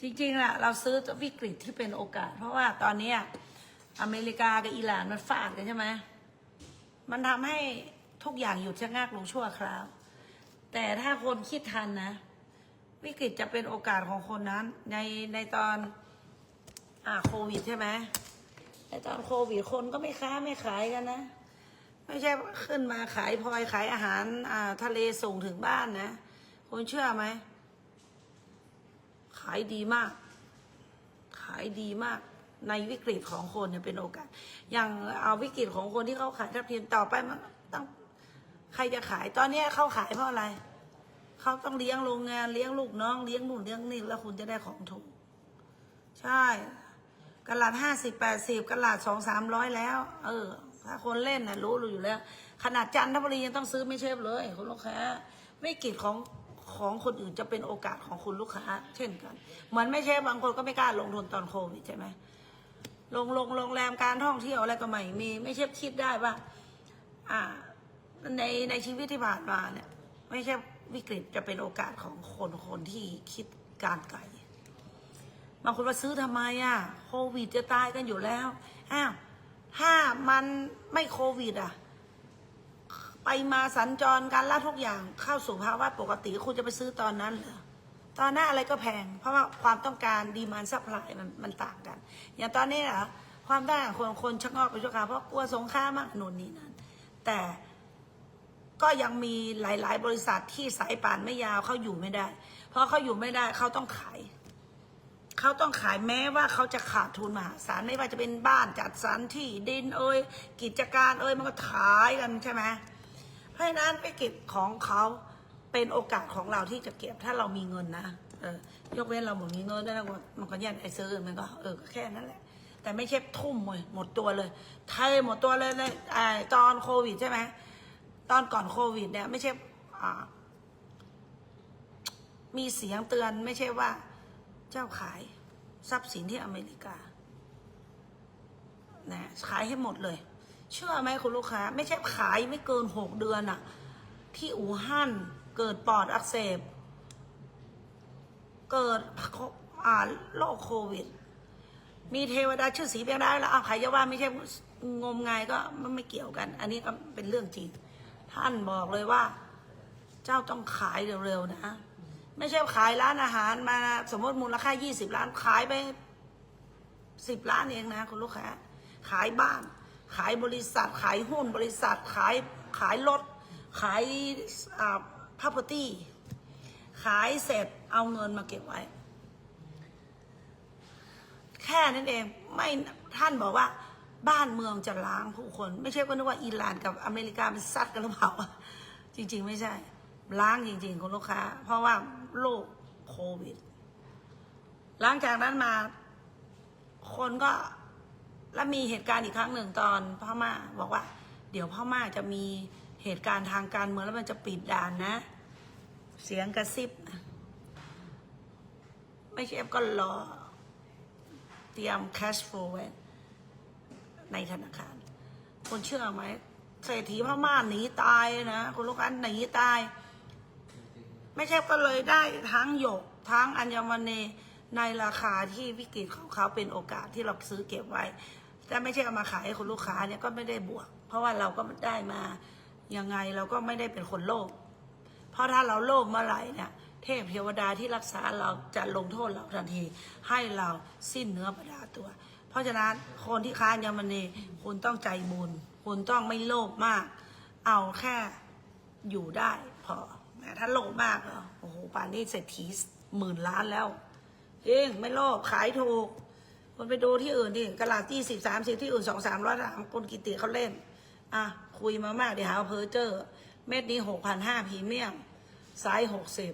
จริงๆล่ะเราซื้อวิกฤตที่เป็นโอกาส เพราะว่าตอนนี้อเมริกากับอิหร่านมันฟาดกันใช่ไหมมันทำให้ทุกอย่างหยุดชะงักลงชั่วคราว แต่ถ้าคนคิดทันนะ วิกฤตจะเป็นโอกาสของคนนั้น ในในตอนอ่าโควิดใช่ไหมในตอนโควิดคนก็ไม่ค้าไม่ขายกันนะ ไม่ใช่ขึ้นมาขายพลอยขายอาหารอ่าทะเลส่งถึงบ้านนะคุณเชื่อไหม ขายดีมาก ขายดีมาก ในวิกฤตของคนเนี่ยเป็นโอกาส อย่างเอาวิกฤตของคนที่เขาขายทับเทิมต่อไปมันต้องใครจะขายตอนนี้เขาขายเพราะอะไร เขาต้องเลี้ยงโรงงานเลี้ยงลูกน้องเลี้ยงนู่นเลี้ยงนี่แล้วคุณจะได้ของถูก ใช่กระลาดห้าสิบแปดสิบกระลาดสองสามร้อยแล้ว เออ ถ้าคนเล่นน่ะรู้รู้อยู่แล้ว ขนาดจันทบุรียังต้องซื้อไม่เชฟเลยคุณลูกค้าวิกฤตของ ของคนอื่นจะเป็นโอกาสของคุณลูกค้า เช่นกัน เหมือนไม่เชฟบางคนก็ไม่กล้าลงทุนตอนโควิดใช่ไหมลงลงโรงแรมการท่องเที่ยวอะไรก็ไม่มี ไม่เชฟคิดได้ว่า อ่า ในในชีวิตที่ผ่านมาเนี่ย ไม่ใช่วิกฤตจะเป็นโอกาสของคนคนที่คิดการไกลบางคนว่าซื้อทำไมอะ โควิดจะตายกันอยู่แล้วอ้าวถ้ามันไม่โควิด อะ ไปมาสัญจรการละทุกอย่างเข้าสู่ภาวะปกติคุณจะไปซื้อตอนนั้นเหรอตอนหน้าอะไรก็แพง เพราะว่าความต้องการดีมานซัพพลายมันมันต่างกัน อย่างตอนนี้เหรอความต้องการคนคนชะงอกไปชั่วคราวเพราะกลัวสงครามมากหนู่นนี่นั่นแต่ก็ยังมีหลาย ๆ บริษัทที่สายป่านไม่ยาวเขาอยู่ไม่ได้ เพราะเขาอยู่ไม่ได้เขาต้องขาย เขาต้องขายแม้ว่าเขาจะขาดทุนมหาศาลไม่ว่าจะเป็นบ้านจัดสรรที่ดินเอ่ยกิจการเอ่ยมันก็ขายกันใช่ไหม ราะฉะนั้นไปเก็บของเขาเป็นโอกาสของเราที่จะเก็บถ้าเรามีเงินนะเออยกเว้นเราหมดมีเงินแล้วมันก็แย่งไอ้ซื้อมันก็เออแค่นั้นแหละ แต่ไม่ใช่ทุ่มเลยหมดตัวเลยไทยหมดตัวเลยเลยไอตอนโควิดใช่ไหมตอนก่อนโควิดเนี่ยไม่ใช่มีเสียงเตือนไม่ใช่ว่า เจ้าขายทรัพย์สินที่อเมริกานะขายให้หมดเลย เชื่อไหมคุณลูกค้า ไม่ใช่ขายไม่เกินหกเดือนอะที่อู่ฮั่นเกิดปอดอักเสบ เกิดอ่าโรคโควิด มีเทวดาชื่อสีเพียงได้แล้วเอาใครจะว่าไม่ใช่งมงายก็ไม่เกี่ยวกัน อันนี้ก็เป็นเรื่องจริง ท่านบอกเลยว่า เจ้าต้องขายเร็วๆนะ ไม่ใช่ขายร้านอาหารมาสมมติมูลค่า20ล้านขายไป10ล้านเองนะคุณลูกค้า ขายบ้าน ขายบริษัท ขายหุ้นบริษัท ขายขายรถ ขายอ่า property ขายเสร็จเอาเงินมาเก็บไว้ แค่นั้นเองไม่ท่านบอกว่า บ้านเมืองจะล้างผู้คน ไม่ใช่ก็นึกว่าอิหร่านกับอเมริกาเป็นซัดกันหรือเปล่าจริง ๆ ไม่ใช่ ล้างจริงๆคุณลูกค้า เพราะว่าโรคโควิด หลังจากนั้นมา คนก็ แล้วมีเหตุการณ์อีกครั้งหนึ่งตอนพ่อม่าบอกว่า เดี๋ยวพ่อม่าจะมีเหตุการณ์ทางการเมืองแล้วมันจะปิดด่านนะ เสียงกระซิบ ไม่ใช่ก็รอ เตรียม cash flow ไว้ในธนาคารคุณเชื่อไหมเศรษฐีพม่าหนีตายนะคุณลูกค้าหนีตาย ไม่ใช่ก็เลยได้ทั้งหยกทั้งอัญมณีในราคาที่วิกฤตของเขาเป็นโอกาสที่เราซื้อเก็บไว้ แต่ไม่ใช่เอามาขายให้คุณลูกค้าเนี่ยก็ไม่ได้บวก เพราะว่าเราก็ได้มายังไงเราก็ไม่ได้เป็นคนโลภเพราะถ้าเราโลภเมื่อไหร่เนี่ยเทพเทวดาที่รักษาเราจะลงโทษเราทันที ให้เราสิ้นเนื้อประดาตัว เพราะฉะนั้นคนที่ค้าอัญมณีคุณต้องใจบุญคุณต้องไม่โลภมาก เอาแค่อยู่ได้พอนะถ้าโลภมากเหรอโอ้โหป่านนี้เศรษฐีหมื่นล้านแล้วจริงไม่โลภขายถูก คนไปดูที่อื่นดิกระลาดที่สิบสามสิบที่อื่นสองสามร้อยสามคนกิติเขาเล่น อะ คุยมามากเดี๋ยวหาเพอเจอร์ เม็ดนี้หกพันห้าพรีเมียมไซส์หกสิบ